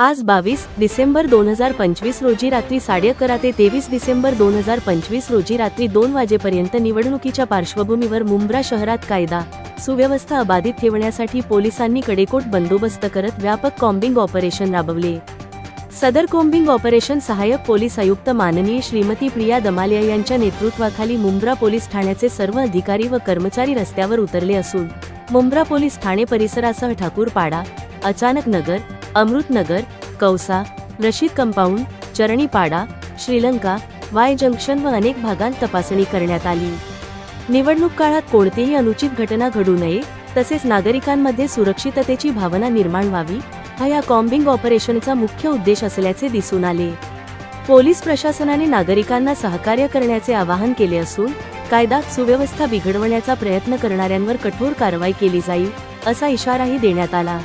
आज बावीस डिसेंबर दोन हजार पंचवीस रोजी रात्री साडे अकरा ते तेवीस डिसेंबर दोन हजार पंचवीस रोजी रात्री दोन वाजेपर्यंत निवडणुकीच्या पार्श्वभूमीवर मुंब्रा शहरात कायदा सुव्यवस्था अबाधित ठेवण्यासाठी पोलिसांनी कडेकोट बंदोबस्त करत व्यापक कॉम्बिंग ऑपरेशन राबवले. सदर कोम्बिंग ऑपरेशन सहाय्यक पोलीस आयुक्त माननीय श्रीमती प्रिया दमालिया यांच्या नेतृत्वाखाली मुंब्रा पोलीस ठाण्याचे सर्व अधिकारी व कर्मचारी रस्त्यावर उतरले असून Mumbra police Thane परिसरासह Thakurpada Achanak Nagar Amrutnagar Kausa Rashid compound Charnipada Sri Lanka Y junction व अनेक भागांत तपासणी करण्यात आली. निवडणूक काळात कोणतीही अनुचित घटना घडू नये तसेच नागरिकांमध्ये सुरक्षिततेची भावना निर्माण व्हावी हा या कॉम्बिंग ऑपरेशनचा मुख्य उद्देश असल्याचे दिसून आले. पोलीस प्रशासनाने नागरिकांना सहकार्य करण्याचे आवाहन केले असून कायदा सुव्यवस्था बिघडवण्याचा प्रयत्न करणाऱ्यांवर कठोर कारवाई केली जाईल असा इशाराही देण्यात आला.